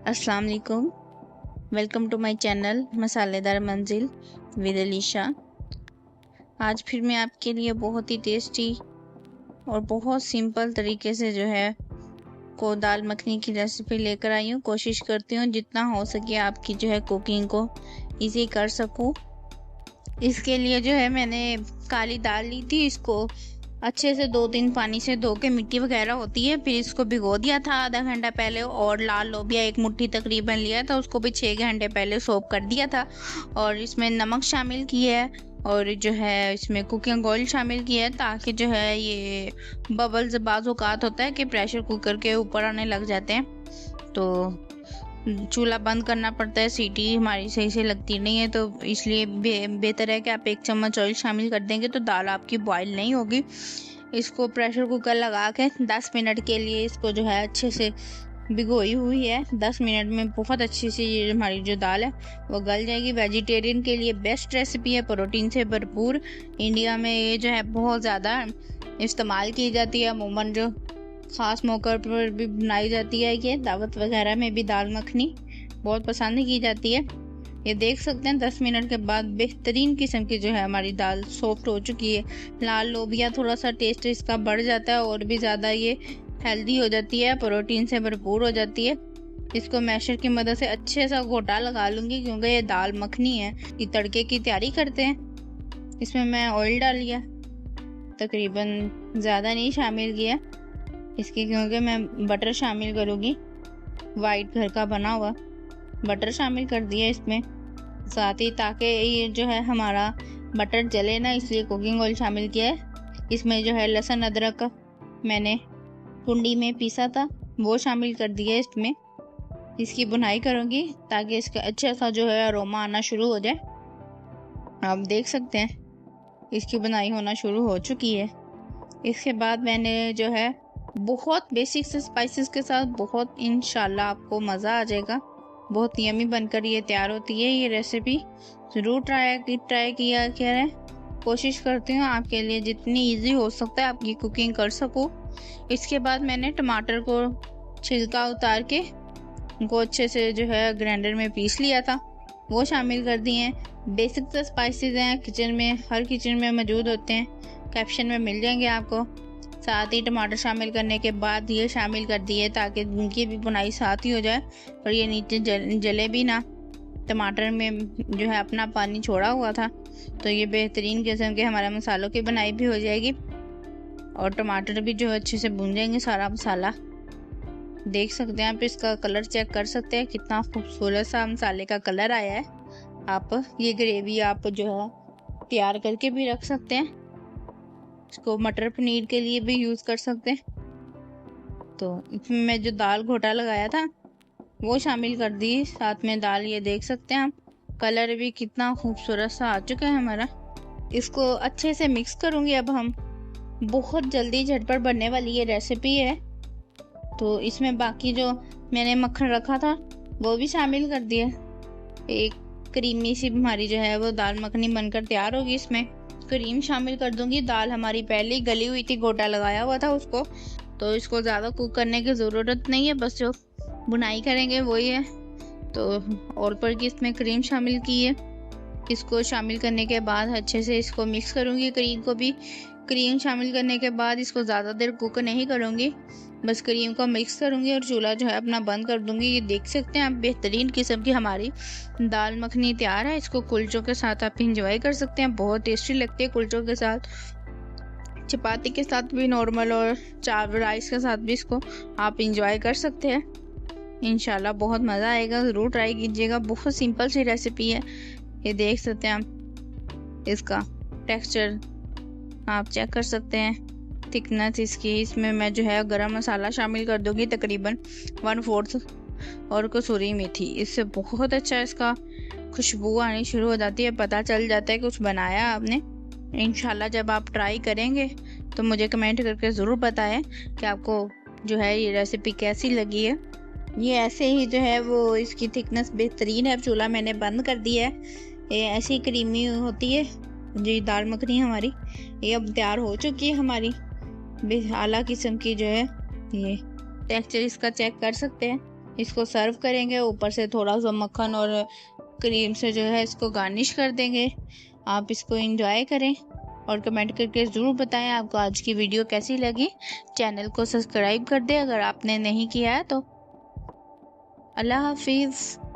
अस्सलाम वालेकुम। Welcome to my channel मसालेदार मंजिल विद अलीशा आज फिर मैं आपके लिए बहुत ही टेस्टी और बहुत सिंपल तरीके से जो है को दाल मखनी की रेसिपी लेकर आई हूँ। कोशिश करती हूँ जितना हो सके आपकी जो है कुकिंग को इजी कर सकूँ। इसके लिए जो है मैंने काली दाल ली थी, इसको अच्छे से दो तीन पानी से धो के मिट्टी वगैरह होती है, फिर इसको भिगो दिया था आधा घंटा पहले और लाल लोबिया एक मुट्ठी तकरीबन लिया था, उसको भी छः घंटे पहले सोप कर दिया था। और इसमें नमक शामिल किया है और जो है इसमें कुकिंग ऑयल शामिल किया है ताकि जो है ये बबल्स बाज़ात होता है कि प्रेशर कुकर के ऊपर आने लग जाते हैं। तो चूल्हा बंद करना पड़ता है, सीटी हमारी सही से लगती नहीं है तो इसलिए बेहतर है कि आप एक चम्मच ऑयल शामिल कर देंगे तो दाल आपकी बॉयल नहीं होगी। इसको प्रेशर कुकर लगा के 10 मिनट के लिए इसको जो है अच्छे से भिगोई हुई है। 10 मिनट में बहुत अच्छी सी ये हमारी जो दाल है, वो गल जाएगी। वेजिटेरियन के लिए बेस्ट रेसिपी है प्रोटीन से भरपूर। इंडिया में ये जो है बहुत ज़्यादा इस्तेमाल की जाती है, अमूमन जो ख़ास मौक़ों पर भी बनाई जाती है ये दावत वगैरह में भी दाल मखनी बहुत पसंद की जाती है। ये देख सकते हैं, दस मिनट के बाद बेहतरीन किस्म की जो है हमारी दाल सॉफ्ट हो चुकी है। लाल लोबिया थोड़ा सा टेस्ट इसका बढ़ जाता है और भी ज़्यादा ये हेल्दी हो जाती है प्रोटीन से भरपूर हो जाती है। इसको मैशर की मदद से अच्छे सा घोटा लगा लूँगी क्योंकि ये दाल मखनी है। ये तड़के की तैयारी करते हैं। इसमें मैं ऑयल डाल लिया। तकरीबन ज़्यादा नहीं शामिल किया। इसकी क्योंकि मैं बटर शामिल करूँगी। वाइट घर का बना हुआ। बटर शामिल कर दिया इसमें। साथ ही ताकि ये जो है हमारा बटर जले ना, इसलिए कुकिंग ऑयल शामिल किया है। इसमें जो है लहसुन, अदरक मैंने कुंडी में पीसा था, वो शामिल कर दिया इसमें। इसकी बुनाई करूँगी ताकि इसका अच्छा सा जो है अरोमा आना शुरू हो जाए। आप देख सकते हैं, इसकी बुनाई होना शुरू हो चुकी है। इसके बाद मैंने जो है बहुत बेसिक से स्पाइसेस के साथ बहुत इन आपको मज़ा आ जाएगा। बहुत यमी बनकर ये तैयार होती है ये रेसिपी ज़रूर ट्राई ट्राई किया, कह रहे कोशिश करती हूँ आपके लिए जितनी इजी हो सकता है आपकी कुकिंग कर सकूँ। इसके बाद मैंने टमाटर को छिलका उतार के उनको अच्छे से जो है ग्राइंडर में पीस लिया था। वो शामिल कर दिए हैं। बेसिक से स्पाइसेस हैं किचन में, हर किचन में मौजूद होते हैं। कैप्शन में मिल जाएँगे आपको। साथ ही टमाटर शामिल करने के बाद ये शामिल कर दिए ताकि उनकी भी बुनाई साथ ही हो जाए और ये नीचे जल, जले भी ना। टमाटर में जो है अपना पानी छोड़ा हुआ था तो ये बेहतरीन किस्म के हमारे मसालों की बनाई भी हो जाएगी। और टमाटर भी जो है अच्छे से भून जाएँगे सारा मसाला। देख सकते हैं आप इसका कलर चेक कर सकते हैं कितना खूबसूरत सा मसाले का कलर आया है। आप ये ग्रेवी आप जो है तैयार करके भी रख सकते हैं। इसको मटर पनीर के लिए भी यूज़ कर सकते हैं। तो इसमें मैं जो दाल घोटा लगाया था, वो शामिल कर दी। साथ में दाल ये देख सकते हैं आप, कलर भी कितना खूबसूरत सा आ चुका है हमारा। इसको अच्छे से मिक्स करूँगी अब हम। बहुत जल्दी झटपट बनने वाली ये रेसिपी है। तो इसमें बाकी जो मैंने मक्खन रखा था, वो भी शामिल कर दिया। एक क्रीमी सी हमारी जो है, वो दाल मखनी बनकर तैयार होगी इसमें। क्रीम शामिल कर दूँगी। दाल हमारी पहले ही गली हुई थी, गोटा लगाया हुआ था उसको। तो इसको ज़्यादा कुक करने की ज़रूरत नहीं है, बस जो बुनाई करेंगे वही है। तो और पर की इसमें क्रीम शामिल की है। इसको शामिल करने के बाद अच्छे से इसको मिक्स करूँगी क्रीम को भी। क्रीम शामिल करने के बाद इसको ज़्यादा देर कुक नहीं करूँगी। बस क्रीम को मिक्स करूँगी और चूल्हा जो है अपना बंद कर दूँगी। ये देख सकते हैं आप, बेहतरीन किस्म की हमारी दाल मखनी तैयार है। इसको कुल्चों के साथ आप इंजॉय कर सकते हैं। बहुत टेस्टी लगती है कुल्चों के साथ। चपाती के साथ भी नॉर्मल और चावल राइस के साथ भी इसको आप इंजॉय कर सकते हैं। इनशाला बहुत मज़ा आएगा। ज़रूर ट्राई कीजिएगा। बहुत सिंपल सी रेसिपी है। ये देख सकते हैं आप, इसका टेक्सचर आप चेक कर सकते हैं। थिकनेस इसकी, इसमें मैं जो है गरम मसाला शामिल कर दूँगी तकरीबन वन फोर्थ और कसूरी मेथी। इससे बहुत अच्छा इसका खुशबू आनी शुरू हो जाती है, पता चल जाता है कुछ बनाया आपने। इन जब आप ट्राई करेंगे तो मुझे कमेंट करके ज़रूर बताएँ कि आपको जो है ये रेसिपी कैसी लगी है। ये ऐसे ही जो है वो इसकी थिकनेस बेहतरीन है, अब चूल्हा मैंने बंद कर दिया है। ये ऐसी क्रीमी होती है, जी दाल मखनी हमारी, ये अब तैयार हो चुकी है हमारी। आला किस्म की जो है, ये टेक्सचर इसका चेक कर सकते हैं। इसको सर्व करेंगे, ऊपर से थोड़ा सा मक्खन और क्रीम से जो है इसको गार्निश कर देंगे। आप इसको इंजॉय करें और कमेंट करके ज़रूर बताएँ आपको आज की वीडियो कैसी लगी। चैनल को सब्सक्राइब कर दें अगर आपने नहीं किया है तो। अल्लाह हाफिज़।